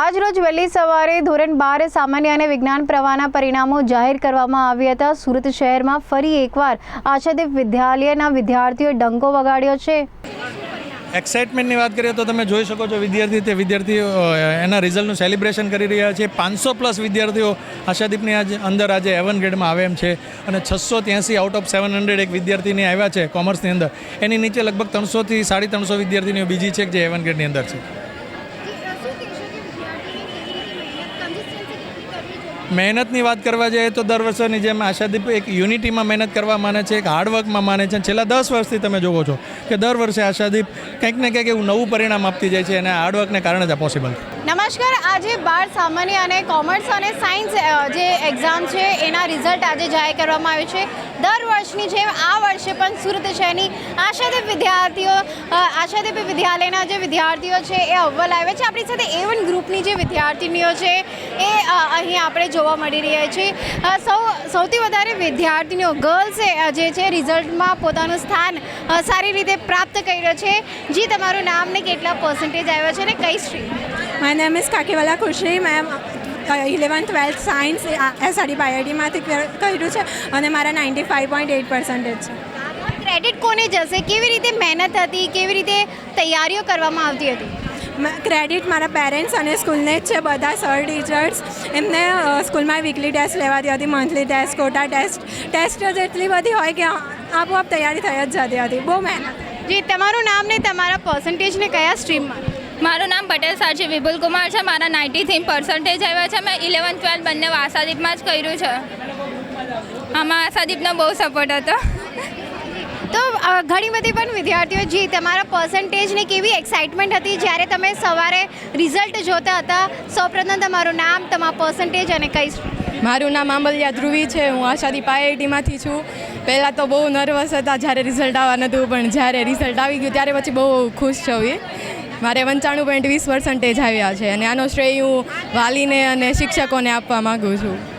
આજરોજ વહેલી સવારે ધોરણ બાર સામાન્ય અને વિજ્ઞાન પ્રવાહના પરિણામો જાહેર કરવામાં આવ્યા હતા. સુરત શહેરમાં ફરી એકવાર આશાદીપ વિદ્યાલયના વિદ્યાર્થીઓએ ડંકો વગાડ્યો છે. એક્સાઇટમેન્ટની વાત કરીએ તો તમે જોઈ શકો છો વિદ્યાર્થી તે વિદ્યાર્થીઓ એના રિઝલ્ટનું સેલિબ્રેશન કરી રહ્યા છે. પાંચસો પ્લસ વિદ્યાર્થીઓ આશાદીપની આજે અંદર આજે એવન ગ્રેડમાં આવે એમ છે અને છસો ત્યાંસી આઉટ ઓફ સેવન હંડ્રેડ એક વિદ્યાર્થીની આવ્યા છે કોમર્સની અંદર. એની નીચે લગભગ ત્રણસોથી સાડી ત્રણસો વિદ્યાર્થીનીઓ બીજી છે જે એવન ગ્રેડની અંદર છે. મહેનતની વાત કરવા જઈએ તો દર વર્ષની જેમ આશાદીપ એક યુનિટીમાં મહેનત કરવા માને છે, એક હાર્ડવર્કમાં માને છે છેલ્લા દસ વર્ષથી તમે જોવો છો કે દર વર્ષે આશાદીપ કંઈક ને કંઈક એવું નવું પરિણામ આપતી જાય છે અને હાર્ડવર્કને કારણે જ આ પોસિબલ નમસ્કાર, આજે બાર સામાન્ય અને કોમર્સ અને સાયન્સ જે એક્ઝામ છે, એના રિઝલ્ટ આજે જાહેર કરવામાં આવ્યું છે. દર વર્ષની જેમ આ વર્ષે પણ સુરત શહેરની આશાદીપ વિદ્યાર્થીઓ આશાદીપ વિદ્યાલયના જે વિદ્યાર્થીઓ છે, એ અવ્વલ આવ્યા છે. આપણી સાથે એ વન ગ્રુપની જે વિદ્યાર્થીનીઓ છે, એ અહીં આપણે જોવા મળી રહ્યા છે. સૌ, સૌથી વધારે વિદ્યાર્થીનીઓ ગર્લ્સે જે છે રિઝલ્ટમાં પોતાનું સ્થાન સારી રીતે પ્રાપ્ત કર્યો છે. જી, તમારું નામ ને કેટલા પર્સન્ટેજ આવ્યો છે ને કઈ stream my name is Kakiwala Khushi મેં ઇલેવન ટ્વેલ્થ સાયન્સ એસઆરડી બાયઆઈડીમાંથી કર્યું છે અને મારા ninety five point eight percentage છે. ક્રેડિટ કોને જશે? કેવી રીતે મહેનત હતી? કેવી રીતે તૈયારીઓ કરવામાં આવતી હતી? ક્રેડિટ મારા પેરેન્ટ્સ અને સ્કૂલને જ છે બધા સર ટીચર્સ એમને સ્કૂલમાં વીકલી ટેસ્ટ લેવાતી હતી monthly test Kota test test જ એટલી બધી હોય કે આપોઆપ તૈયારી થઈ જ જતી હતી. બહુ મહેનત. જી તમારું નામ ને તમારા પર્સન્ટેજ ને કયા સ્ટ્રીમમાં મારું નામ પટેલ સાચી વિપુલ કુમાર છે મારા નાઇન્ટી થ્રી પર્સન્ટેજ આવ્યા છે મેં ઇલેવન ટ્વેલ્થ બંને આશાદીપમાં જ કર્યું છે. આમાં આશાદીપનો બહુ સપોર્ટ હતો. તો ઘણી બધી પણ વિદ્યાર્થીઓ જી તમારા પર્સન્ટેજની કેવી એક્સાઇટમેન્ટ હતી? જ્યારે તમે સવારે રિઝલ્ટ જોતા હતા સૌપ્રથમ તમારું નામ તમારા પર્સન્ટેજ અને કઈ મારું નામ આંબલિયા ધ્રુવી છે હું આશાદીપ આઈઆઈટીમાંથી છું. પહેલાં તો બહુ નર્વસ હતા જ્યારે રિઝલ્ટ આવવાનું હતું પણ જ્યારે રિઝલ્ટ આવી ગયું ત્યારે પછી બહુ ખુશ છું મારે પંચાણું પોઈન્ટ વીસ પર્સન્ટેજ આવ્યા છે અને આનો શ્રેય હું વાલીને અને શિક્ષકોને આપવા માગું છું.